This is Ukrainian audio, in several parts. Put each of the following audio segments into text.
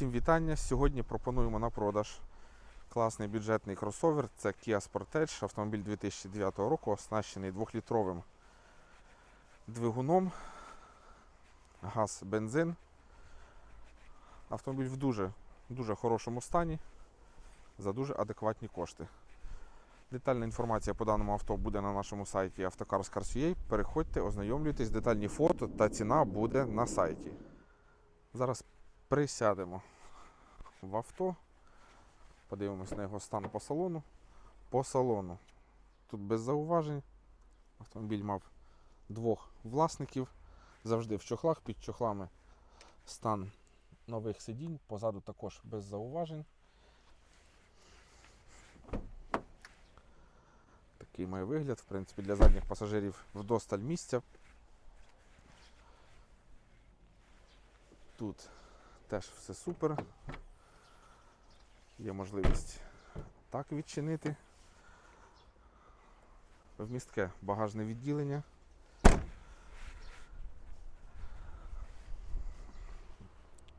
Всім вітання. Сьогодні пропонуємо на продаж класний бюджетний кросовер. Це Kia Sportage, автомобіль 2009 року, оснащений 2-літровим двигуном, газ, бензин. Автомобіль в дуже, дуже хорошому стані за дуже адекватні кошти. Детальна інформація по даному авто буде на нашому сайті автокарс.ua. Переходьте, ознайомлюйтесь, детальні фото та ціна буде на сайті. Зараз присядемо в авто, подивимось на його стан по салону. По салону. Тут без зауважень. Автомобіль мав двох власників. Завжди в чохлах, під чохлами стан нових сидінь, позаду також без зауважень. Такий має вигляд, в принципі, для задніх пасажирів вдосталь місця. Тут теж все супер. Є можливість так відчинити. Вмістке багажне відділення.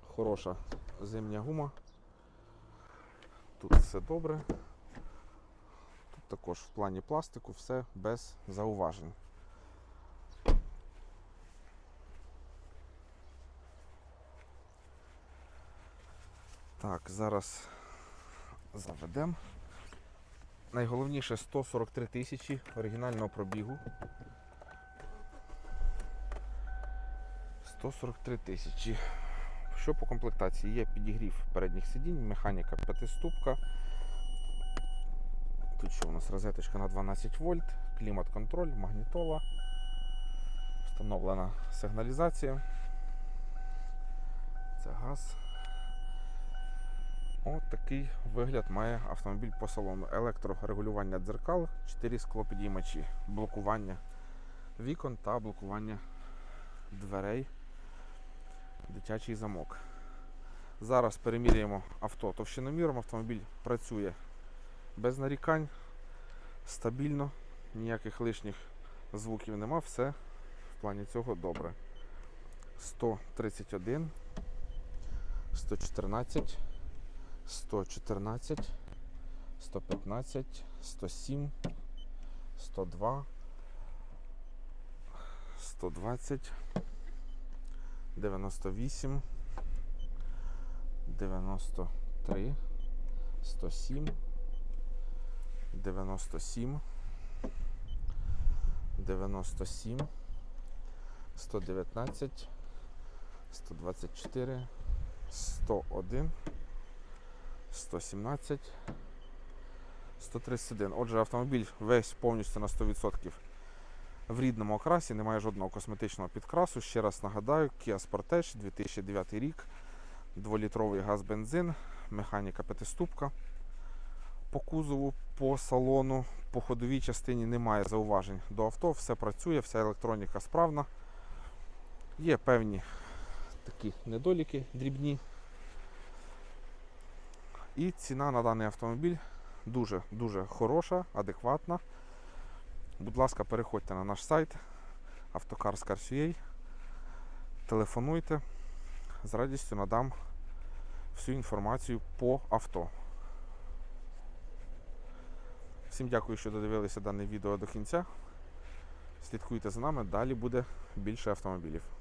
Хороша зимня гума. Тут все добре. Тут також в плані пластику все без зауважень. Так, зараз заведемо. Найголовніше 143 тисячі оригінального пробігу. 143 тисячі. Що по комплектації? Є підігрів передніх сидінь, механіка п'ятиступка. Тут що у нас розеточка на 12 вольт, клімат-контроль, магнітола. Встановлена сигналізація. Це газ. От такий вигляд має автомобіль по салону. Електрорегулювання дзеркал, 4 склопідіймачі, блокування вікон та блокування дверей, дитячий замок. Зараз переміряємо авто товщиноміром. Автомобіль працює без нарікань, стабільно, ніяких лишніх звуків нема, все в плані цього добре. 131, 114. 114, 115, 107, 102, 120, 98, 93, 107, 97, 97, 119, 124, 101. 117, 131. Отже, автомобіль весь повністю на 100% в рідному окрасі, немає жодного косметичного підкрасу. Ще раз нагадаю, Kia Sportage 2009 рік, 2-літровий газ-бензин, механіка п'ятиступка. По кузову, по салону, по ходовій частині немає зауважень до авто, все працює, вся електроніка справна. Є певні такі недоліки дрібні. І ціна на даний автомобіль дуже-дуже хороша, адекватна. Будь ласка, переходьте на наш сайт автокарс.ua, телефонуйте, з радістю надам всю інформацію по авто. Всім дякую, що додивилися дане відео до кінця. Слідкуйте за нами, далі буде більше автомобілів.